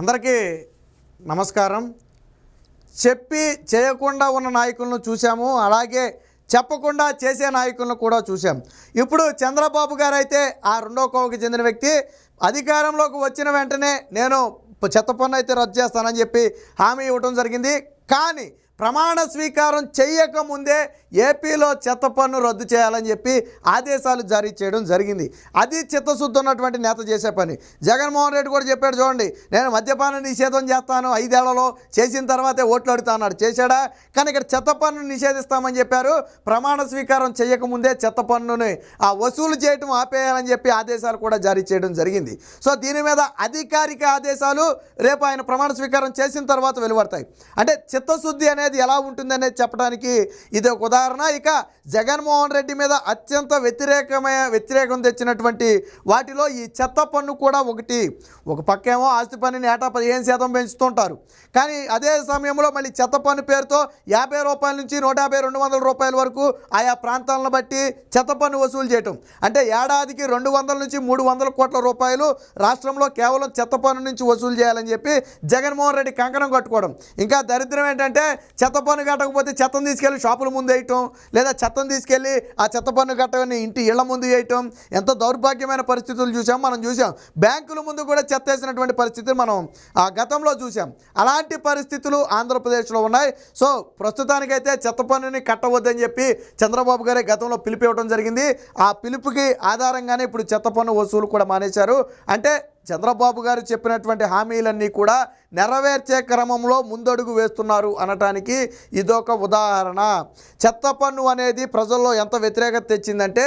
అందరికీ నమస్కారం. చెప్పి చేయకుండా ఉన్న నాయకులను చూసాము అలాగే చెప్పకుండా చేసే నాయకులను కూడా చూసాం ఇప్పుడు చంద్రబాబు గారు అయితే ఆ రెండో కోవకి చెందిన వ్యక్తి. అధికారంలోకి వచ్చిన వెంటనే నేను చెత్త పన్ను అయితే రద్దు చేస్తానని చెప్పి హామీ ఇవ్వడం జరిగింది. కానీ ప్రమాణ స్వీకారం చేయకముందే ఏపీలో చెత్త పన్ను రద్దు చేయాలని చెప్పి ఆదేశాలు జారీ చేయడం జరిగింది. అది చిత్తశుద్ధి ఉన్నటువంటి నేత చేసే పని. జగన్మోహన్ రెడ్డి కూడా చెప్పాడు చూడండి నేను మద్యపాన నిషేధం చేస్తాను ఐదేళ్ళలో చేసిన తర్వాతే ఓట్లు అడుగుతా అన్నాడు. చేశాడా? కానీ ఇక్కడ చెత్త పన్ను నిషేధిస్తామని చెప్పారు. ప్రమాణ స్వీకారం చేయకముందే చెత్త పన్నుని ఆ వసూలు చేయటం ఆపేయాలని చెప్పి ఆదేశాలు కూడా జారీ చేయడం జరిగింది. సో దీని మీద అధికారిక ఆదేశాలు రేపు ఆయన ప్రమాణ స్వీకారం చేసిన తర్వాత వెలువడతాయి. అంటే చిత్తశుద్ధి అనేది ఎలా ఉంటుంది అనేది చెప్పడానికి ఇది ఒక ఉదాహరణ. ఇక జగన్మోహన్ రెడ్డి మీద అత్యంత వ్యతిరేకమైన వ్యతిరేకం తెచ్చినటువంటి వాటిలో ఈ చెత్త పన్ను కూడా ఒకటి. ఒక పక్కేమో ఆస్తి పన్నుని ఏటా పదిహేను శాతం పెంచుతుంటారు. కానీ అదే సమయంలో మళ్ళీ చెత్త పన్ను పేరుతో యాభై రూపాయల నుంచి నూట యాభై రెండు వందల రూపాయల వరకు ఆయా ప్రాంతాలను బట్టి చెత్త పన్ను వసూలు చేయటం. అంటే ఏడాదికి రెండు వందల నుంచి మూడు వందల కోట్ల రూపాయలు రాష్ట్రంలో కేవలం చెత్త పన్ను నుంచి వసూలు చేయాలని చెప్పి జగన్మోహన్ రెడ్డి కంకణం కట్టుకోవడం. ఇంకా దరిద్రమే ఏంటంటే చెత్త పన్ను కట్టకపోతే చెత్తను తీసుకెళ్ళి షాపుల ముందు వేయటం లేదా చెత్తను తీసుకెళ్ళి ఆ చెత్త పన్ను కట్టని ఇంటి ఇళ్ళ ముందు వేయటం ఎంత దౌర్భాగ్యమైన పరిస్థితులు చూసాం మనం చూసాం. బ్యాంకుల ముందు కూడా చెత్త వేసినటువంటి పరిస్థితులు మనం ఆ గతంలో చూసాం. అలాంటి పరిస్థితులు ఆంధ్రప్రదేశ్లో ఉన్నాయి. సో ప్రస్తుతానికైతే చెత్త పన్నుని కట్టవద్దని చెప్పి చంద్రబాబు గారే గతంలో పిలిపి ఇవ్వడం జరిగింది. ఆ పిలుపుకి ఆధారంగానే ఇప్పుడు చెత్త పన్ను వసూలు కూడా మానేశారు. అంటే చంద్రబాబు గారు చెప్పినటువంటి హామీలన్నీ కూడా నెరవేర్చే క్రమంలో ముందడుగు వేస్తున్నారు అనటానికి ఇదొక ఉదాహరణ. చెత్త పన్ను అనేది ప్రజల్లో ఎంత వ్యతిరేకత తెచ్చిందంటే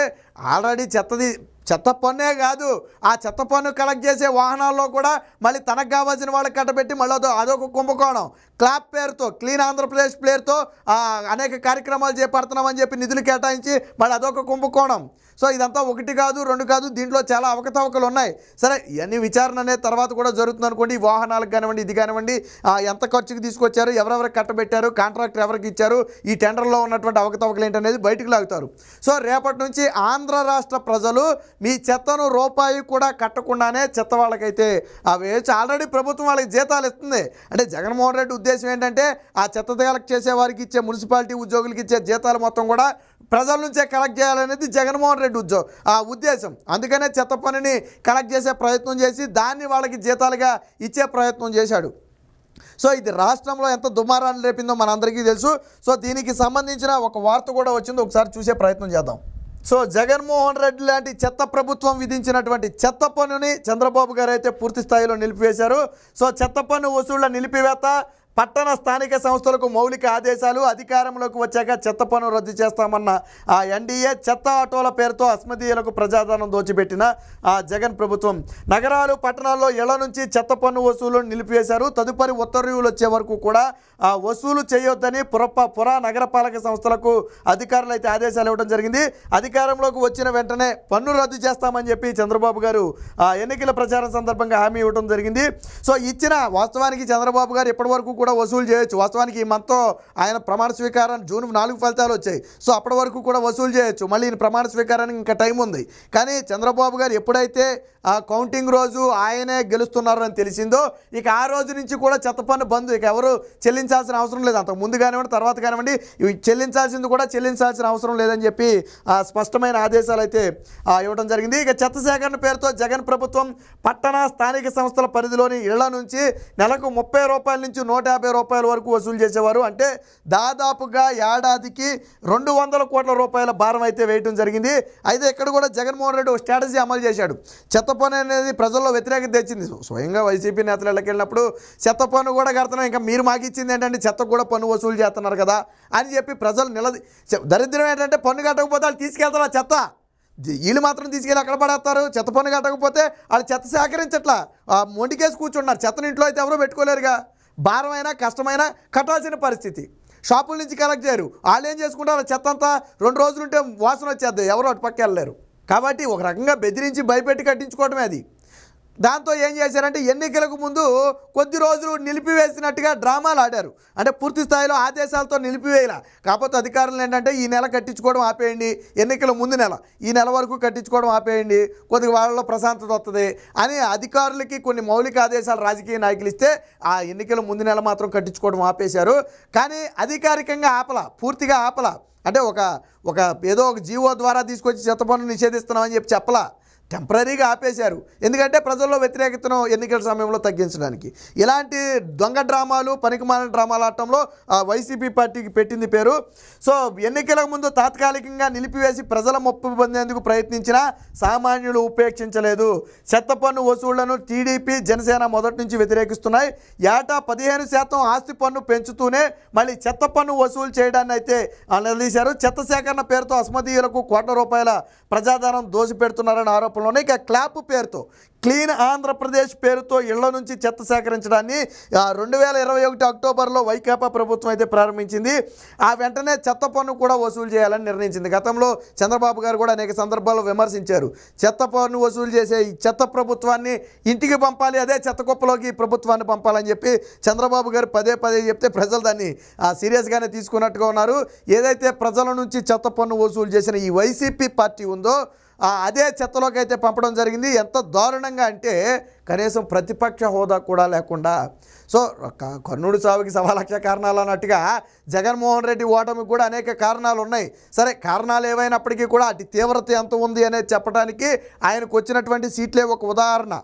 ఆల్రెడీ చెత్తది చెత్త పన్నే కాదు ఆ చెత్త పన్ను కలెక్ట్ చేసే వాహనాల్లో కూడా మళ్ళీ తనకు కావాల్సిన వాళ్ళకి కట్టబెట్టి మళ్ళీ అదో అదొక కుంభకోణం. క్లాప్ పేరుతో క్లీన్ ఆంధ్రప్రదేశ్ పేరుతో అనేక కార్యక్రమాలు చేపడుతున్నామని చెప్పి నిధులు కేటాయించి మళ్ళీ అదొక కుంభకోణం. సో ఇదంతా ఒకటి కాదు రెండు కాదు దీంట్లో చాలా అవకతవకలు ఉన్నాయి. సరే ఇవన్నీ విచారణ అనే తర్వాత కూడా జరుగుతుంది అనుకోండి. ఈ వాహనాలకు కానివ్వండి ఇది కానివ్వండి ఎంత ఖర్చుకి తీసుకొచ్చారు ఎవరెవరు కట్టబెట్టారు కాంట్రాక్టర్ ఎవరికి ఇచ్చారు ఈ టెండర్లో ఉన్నటువంటి అవకతవకలు ఏంటనేది బయటకు లాగుతారు. సో రేపటి నుంచి ఆంధ్ర రాష్ట్ర ప్రజలు మీ చెత్తను రూపాయి కూడా కట్టకుండానే చెత్త వాళ్ళకైతే అవి ఆల్రెడీ ప్రభుత్వం వాళ్ళకి జీతాలు ఇస్తుంది. అంటే జగన్మోహన్ రెడ్డి ఉద్దేశం ఏంటంటే ఆ చెత్త కలెక్ట్ చేసే వారికి ఇచ్చే మున్సిపాలిటీ ఉద్యోగులకి ఇచ్చే జీతాలు మొత్తం కూడా ప్రజల నుంచే కలెక్ట్ చేయాలనేది జగన్మోహన్ రెడ్డి ఉద్యో ఆ ఉద్దేశం. అందుకనే చెత్త పనిని కలెక్ట్ చేసే ప్రయత్నం చేసి దాన్ని వాళ్ళకి జీతాలుగా ఇచ్చే ప్రయత్నం చేశాడు. సో ఇది రాష్ట్రంలో ఎంత దుమారాన్ని రేపిందో మనందరికీ తెలుసు. సో దీనికి సంబంధించిన ఒక వార్త కూడా వచ్చింది. ఒకసారి చూసే ప్రయత్నం చేద్దాం. సో జగన్మోహన్ రెడ్డి లాంటి చెత్త ప్రభుత్వం విధించినటువంటి చెత్త పన్నుని చంద్రబాబు గారు అయితే పూర్తి స్థాయిలో నిలిపివేశారు. సో చెత్త పన్ను వసూళ్ళ నిలిపివేత పట్టణ స్థానిక సంస్థలకు మౌలిక ఆదేశాలు అధికారంలోకి వచ్చాక చెత్త పన్ను రద్దు చేస్తామన్న ఆ ఎన్డీఏ చెత్త ఆటోల పేరుతో అస్మదీయులకు ప్రజాధనం దోచిపెట్టిన ఆ జగన్ ప్రభుత్వం. నగరాలు పట్టణాల్లో ఇళ్ళ నుంచి చెత్త పన్ను వసూలు నిలిపివేశారు. తదుపరి ఉత్తర్వులు వచ్చే వరకు కూడా ఆ వసూలు చేయొద్దని పురప పుర నగరపాలక సంస్థలకు అధికారులు అయితే ఆదేశాలు ఇవ్వడం జరిగింది. అధికారంలోకి వచ్చిన వెంటనే పన్ను రద్దు చేస్తామని చెప్పి చంద్రబాబు గారు ఆ ఎన్నికల ప్రచారం సందర్భంగా హామీ ఇవ్వడం జరిగింది. సో ఇచ్చిన వాస్తవానికి చంద్రబాబు గారు ఇప్పటి వరకు కూడా వసూలు చేయొచ్చు. వాస్తవానికి ఈ మంత్తో ఆయన ప్రమాణ స్వీకారం జూన్ నాలుగు ఫలితాలు వచ్చాయి. సో అప్పటి వరకు కూడా వసూలు చేయొచ్చు. మళ్ళీ ఈయన ప్రమాణ స్వీకారానికి ఇంకా టైం ఉంది. కానీ చంద్రబాబు గారు ఎప్పుడైతే ఆ కౌంటింగ్ రోజు ఆయనే గెలుస్తున్నారని తెలిసిందో ఇక ఆ రోజు నుంచి కూడా చెత్త పన్ను బంద్. ఇక ఎవరు చెల్లించాల్సిన అవసరం లేదు. అంతకు ముందు కానివ్వండి తర్వాత కానివ్వండి ఇవి చెల్లించాల్సింది కూడా చెల్లించాల్సిన అవసరం లేదని చెప్పి ఆ స్పష్టమైన ఆదేశాలు అయితే ఇవ్వడం జరిగింది. ఇక చెత్త సేకరణ పేరుతో జగన్ ప్రభుత్వం పట్టణ స్థానిక సంస్థల పరిధిలోని ఇళ్ళ నుంచి నెలకు ముప్పై రూపాయల నుంచి నూట యాభై రూపాయల వరకు వసూలు చేసేవారు. అంటే దాదాపుగా ఏడాదికి రెండు వందల కోట్ల రూపాయల భారం అయితే వేయడం జరిగింది. అయితే ఇక్కడ కూడా జగన్మోహన్ రెడ్డి ఒక స్ట్రాటజీ అమలు చేశాడు. చెత్త పన్ను అనేది ప్రజల్లో వ్యతిరేకత తెచ్చింది. స్వయంగా వైసీపీ నేతలు ఇళ్ళకి చెత్త పన్ను కూడా కడుతున్నాం. ఇంకా మీరు మాకు ఇచ్చింది ఏంటంటే చెత్త కూడా పన్ను వసూలు చేస్తున్నారు కదా అని చెప్పి ప్రజలు నిలది దరిద్రం ఏంటంటే పన్ను కట్టకపోతే వాళ్ళు తీసుకెళ్తారు ఆ చెత్త వీళ్ళు మాత్రం తీసుకెళ్ళి అక్కడ పడేస్తారు. చెత్త పన్ను కట్టకపోతే వాళ్ళు చెత్త సేకరించట్లా. ఆ మొండికేసి కూర్చున్నారు. చెత్తను ఇంట్లో అయితే ఎవరూ పెట్టుకోలేరుగా. భారమైనా కష్టమైనా కట్టాల్సిన పరిస్థితి. షాపుల నుంచి కలెక్ట్ చేయరు. వాళ్ళు ఏం చేసుకుంటారు? చెత్త అంతా రెండు రోజులుంటే వాసన వచ్చేద్ది. ఎవరు అటు పక్క వెళ్ళలేరు. కాబట్టి ఒక రకంగా బెదిరించి భయపెట్టి కట్టించుకోవటమే అది. దాంతో ఏం చేశారంటే ఎన్నికలకు ముందు కొద్ది రోజులు నిలిపివేసినట్టుగా డ్రామాలు ఆడారు. అంటే పూర్తి స్థాయిలో ఆదేశాలతో నిలిపివేయాల. కాకపోతే అధికారులు ఏంటంటే ఈ నెల కట్టించుకోవడం ఆపేయండి ఎన్నికల ముందు నెల ఈ నెల వరకు కట్టించుకోవడం ఆపేయండి కొద్దిగా వాళ్ళలో ప్రశాంతత వస్తుంది అని అధికారులకి కొన్ని మౌలిక ఆదేశాలు రాజకీయ నాయకులు ఇస్తే ఆ ఎన్నికల ముందు నెల మాత్రం కట్టించుకోవడం ఆపేశారు. కానీ అధికారికంగా ఆపల పూర్తిగా ఆపల. అంటే ఒక ఒక ఏదో ఒక జీవో ద్వారా తీసుకొచ్చి చెత్త పనులు నిషేధిస్తున్నామని చెప్పి చెప్పలా. టెంపరీగా ఆపేశారు. ఎందుకంటే ప్రజల్లో వ్యతిరేకతను ఎన్నికల సమయంలో తగ్గించడానికి. ఇలాంటి దొంగ డ్రామాలు పనికిమాలిన డ్రామాలు ఆడటంలో ఆ వైసీపీ పార్టీకి పెట్టింది పేరు. సో ఎన్నికలకు ముందు తాత్కాలికంగా నిలిపివేసి ప్రజల మొప్పు పొందేందుకు ప్రయత్నించినా సామాన్యులు ఉపేక్షించలేదు. చెత్త పన్ను వసూళ్ళను టీడీపీ జనసేన మొదటి నుంచి వ్యతిరేకిస్తున్నాయి. ఏటా పదిహేను శాతం ఆస్తి పన్ను పెంచుతూనే మళ్ళీ చెత్త పన్ను వసూలు చేయడాన్ని అయితే నిలదీశారు చెత్త సేకరణ పేరుతో అస్మదీయులకు కోట్ల రూపాయల ప్రజాధనం దోసిపెడుతున్నారని ఆరోపణలు ఉన్నాయి ఇక క్లాప్ పేరుతో క్లీన్ ఆంధ్రప్రదేశ్ పేరుతో ఇళ్ళ నుంచి చెత్త సేకరించడాన్ని రెండు వేల ఇరవై ఒకటి అక్టోబర్లో వైకాపా ప్రభుత్వం అయితే ప్రారంభించింది. ఆ వెంటనే చెత్త పన్ను కూడా వసూలు చేయాలని నిర్ణయించింది. గతంలో చంద్రబాబు గారు కూడా అనేక సందర్భాల్లో విమర్శించారు. చెత్త పన్ను వసూలు చేసే ఈ చెత్త ప్రభుత్వాన్ని ఇంటికి పంపాలి అదే చెత్త కుప్పలోకి ఈ ప్రభుత్వాన్ని పంపాలని చెప్పి చంద్రబాబు గారు పదే పదే చెప్తే ప్రజలు దాన్ని ఆ, సీరియస్గానే తీసుకున్నట్టుగా ఉన్నారు. ఏదైతే ప్రజల నుంచి చెత్త పన్ను వసూలు చేసిన ఈ వైసీపీ పార్టీ ఉందో అదే చెత్తలోకి అయితే పంపడం జరిగింది. ఎంత దారుణంగా అంటే కనీసం ప్రతిపక్ష హోదా కూడా లేకుండా. సో క- కర్ణుడి చావుకి సవా లక్ష కారణాలు అన్నట్టుగా జగన్మోహన్ రెడ్డి ఓటమికి కూడా అనేక కారణాలు ఉన్నాయి. సరే కారణాలు ఏవైనప్పటికీ కూడా అటు తీవ్రత ఎంత ఉంది అనేది చెప్పడానికి ఆయనకు వచ్చినటువంటి సీట్లే ఒక ఉదాహరణ.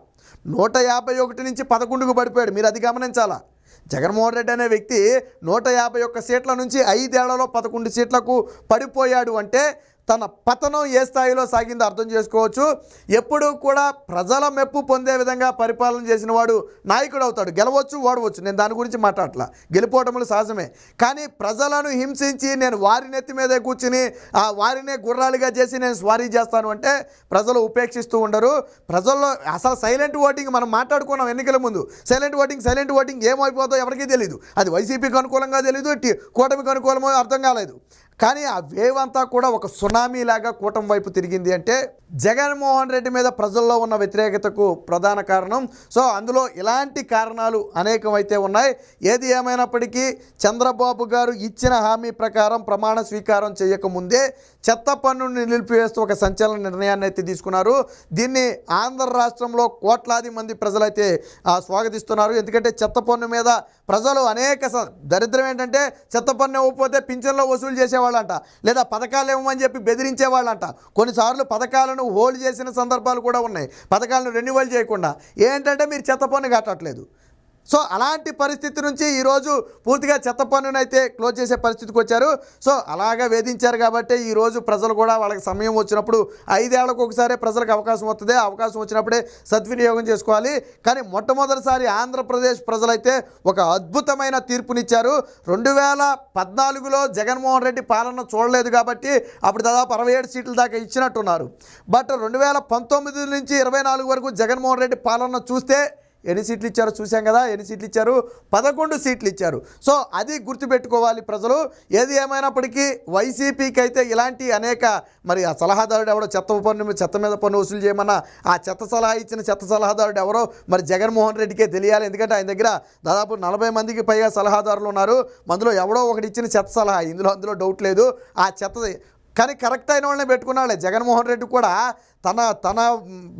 నూట యాభై ఒకటి నుంచి పదకొండుకు పడిపోయాడు. మీరు అది గమనించాలా? జగన్మోహన్ రెడ్డి అనే వ్యక్తి నూట యాభై ఒక్క సీట్ల నుంచి ఐదేళ్ళలో పదకొండు సీట్లకు పడిపోయాడు అంటే తన పతనం ఏ స్థాయిలో సాగిందో అర్థం చేసుకోవచ్చు. ఎప్పుడూ కూడా ప్రజల మెప్పు పొందే విధంగా పరిపాలన చేసిన వాడు నాయకుడు అవుతాడు. గెలవచ్చు ఓడవచ్చు. నేను దాని గురించి మాట్లాడట్లా. గెలిపోవటములు సహజమే. కానీ ప్రజలను హింసించి నేను వారి నెత్తి మీదే కూర్చుని ఆ వారినే గుర్రాలుగా చేసి నేను స్వారీ చేస్తాను అంటే ప్రజలు ఉపేక్షిస్తూ ఉండరు. ప్రజల్లో అసలు సైలెంట్ ఓటింగ్ మనం మాట్లాడుకున్నాం ఎన్నికల ముందు. సైలెంట్ ఓటింగ్ సైలెంట్ ఓటింగ్ ఏమైపోతుందో ఎవరికీ తెలియదు అది వైసీపీకి అనుకూలంగా తెలియదు కూటమికి అనుకూలమో అర్థం కాలేదు. కానీ ఆ వేవ్ అంతా కూడా ఒక సునామీ లాగా కూటమి వైపు తిరిగింది అంటే జగన్మోహన్ రెడ్డి మీద ప్రజల్లో ఉన్న వ్యతిరేకతకు ప్రధాన కారణం. సో అందులో ఇలాంటి కారణాలు అనేకమైతే ఉన్నాయి. ఏది ఏమైనప్పటికీ చంద్రబాబు గారు ఇచ్చిన హామీ ప్రకారం ప్రమాణ స్వీకారం చేయకముందే చెత్త పన్నుని నిలిపివేస్తూ ఒక సంచలన నిర్ణయాన్ని అయితే తీసుకున్నారు. దీన్ని ఆంధ్ర రాష్ట్రంలో కోట్లాది మంది ప్రజలైతే ఆ, స్వాగతిస్తున్నారు. ఎందుకంటే చెత్త పన్ను మీద ప్రజలు అనేక స- దరిద్రం ఏంటంటే చెత్త పన్ను ఇవ్వకపోతే పింఛన్లో వసూలు చేసేవాళ్ళంట. లేదా పథకాలు ఇవ్వమని చెప్పి బెదిరించేవాళ్ళంట. కొన్నిసార్లు పథకాలను హోల్డ్ చేసిన సందర్భాలు కూడా ఉన్నాయి. పథకాలను రెన్యువల్ చేయకుండా. ఏంటంటే మీరు చెత్త పన్ను కట్టట్లేదు. సో అలాంటి పరిస్థితి నుంచి ఈరోజు పూర్తిగా చెత్త పన్నును అయితే క్లోజ్ చేసే పరిస్థితికి వచ్చారు. సో అలాగా వేధించారు కాబట్టి ఈరోజు ప్రజలు కూడా వాళ్ళకి సమయం వచ్చినప్పుడు ఐదేళ్ళకు ఒకసారి ప్రజలకు అవకాశం వస్తుంది అవకాశం వచ్చినప్పుడే సద్వినియోగం చేసుకోవాలి. కానీ మొట్టమొదటిసారి ఆంధ్రప్రదేశ్ ప్రజలైతే ఒక అద్భుతమైన తీర్పునిచ్చారు. రెండు వేల పద్నాలుగులో జగన్మోహన్ రెడ్డి పాలన చూడలేదు కాబట్టి అప్పుడు దాదాపు అరవై ఏడు సీట్ల దాకా ఇచ్చినట్టున్నారు. బట్ రెండు వేల పంతొమ్మిది నుంచి ఇరవై నాలుగు వరకు జగన్మోహన్ రెడ్డి పాలన చూస్తే ఎన్ని సీట్లు ఇచ్చారో చూసాం కదా ఎన్ని సీట్లు ఇచ్చారు? పదకొండు సీట్లు ఇచ్చారు. సో అది గుర్తుపెట్టుకోవాలి ప్రజలు. ఏది ఏమైనప్పటికీ వైసీపీకి అయితే ఇలాంటి అనేక మరి ఆ సలహాదారుడు ఎవడో చెత్త పన్ను చెత్త మీద పన్ను వసూలు చేయమన్నా ఆ చెత్త సలహా ఇచ్చిన చెత్త సలహాదారుడు ఎవరో మరి జగన్మోహన్ రెడ్డికే తెలియాలి. ఎందుకంటే ఆయన దగ్గర దాదాపు నలభై మందికి పైగా సలహాదారులు ఉన్నారు. అందులో ఎవడో ఒకటి ఇచ్చిన చెత్త సలహా ఇందులో అందులో డౌట్ లేదు. ఆ చెత్త కానీ కరెక్ట్ అయిన వాళ్ళని పెట్టుకున్నాళ్ళే జగన్మోహన్ రెడ్డి కూడా తన తన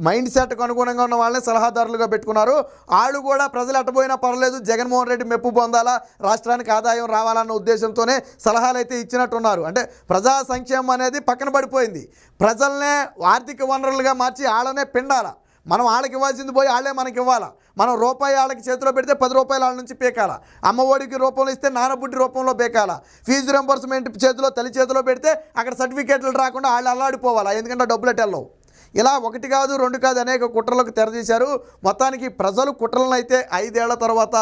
మైండ్ సెట్కు అనుగుణంగా ఉన్న వాళ్ళని సలహాదారులుగా పెట్టుకున్నారు. వాళ్ళు కూడా ప్రజలు ఎట్టబోయినా పర్లేదు జగన్మోహన్ రెడ్డి మెప్పు పొందాలా రాష్ట్రానికి ఆదాయం రావాలన్న ఉద్దేశంతోనే సలహాలు అయితే ఇచ్చినట్టున్నారు. అంటే ప్రజా సంక్షేమం అనేది పక్కన పడిపోయింది. ప్రజల్నే ఆర్థిక వనరులుగా మార్చి వాళ్ళనే పిండాల? మనం వాళ్ళకి ఇవ్వాల్సింది పోయి వాళ్ళే మనకి ఇవ్వాలా? మనం రూపాయి వాళ్ళకి చేతిలో పెడితే పది రూపాయలు వాళ్ళ నుంచి పీకాల? అమ్మఒడికి రూపంలో ఇస్తే నానబుడ్డి రూపంలో పీకాలా? ఫీజు రెంబర్స్మెంట్ చేతిలో తల్లి చేతిలో పెడితే అక్కడ సర్టిఫికేట్లు రాకుండా వాళ్ళు అల్లాడిపోవాలా? ఎందుకంటే డబ్బులు అట్టెళ్ళవు ఇలా ఒకటి కాదు రెండు కాదు అనేక కుట్రలకు తెరదీశారు. మొత్తానికి ప్రజలు కుట్రలను అయితే ఐదేళ్ళ తర్వాత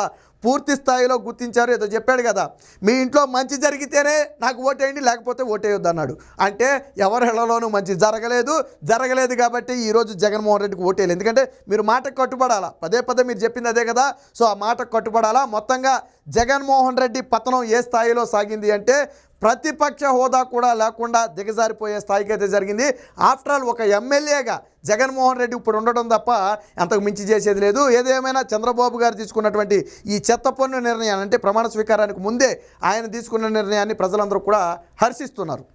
పూర్తి స్థాయిలో గుర్తించారు. ఏదో చెప్పాడు కదా మీ ఇంట్లో మంచి జరిగితేనే నాకు ఓటేయండి లేకపోతే ఓటేయొద్దు అన్నాడు. అంటే ఎవరి ఇళ్ళలోనూ మంచి జరగలేదు. జరగలేదు కాబట్టి ఈరోజు జగన్మోహన్ రెడ్డికి ఓటేయాలి ఎందుకంటే మీరు మాటకు కట్టుబడాలా? పదే పదే మీరు చెప్పింది అదే కదా. సో ఆ మాటకు కట్టుబడాలా? మొత్తంగా జగన్మోహన్ రెడ్డి పతనం ఏ స్థాయిలో సాగింది అంటే ప్రతిపక్ష హోదా కూడా లేకుండా దిగజారిపోయే స్థాయికి అయితే జరిగింది. ఆఫ్టర్ ఆల్ ఒక ఎమ్మెల్యేగా జగన్మోహన్ రెడ్డి ఇప్పుడు ఉండడం తప్ప అంతకు మించి చేసేది లేదు. ఏదేమైనా చంద్రబాబు గారు తీసుకున్నటువంటి ఈ చెత్త పన్ను నిర్ణయాన్ని అంటే ప్రమాణ స్వీకారానికి ముందే ఆయన తీసుకున్న నిర్ణయాన్ని ప్రజలందరూ కూడా హర్షిస్తున్నారు.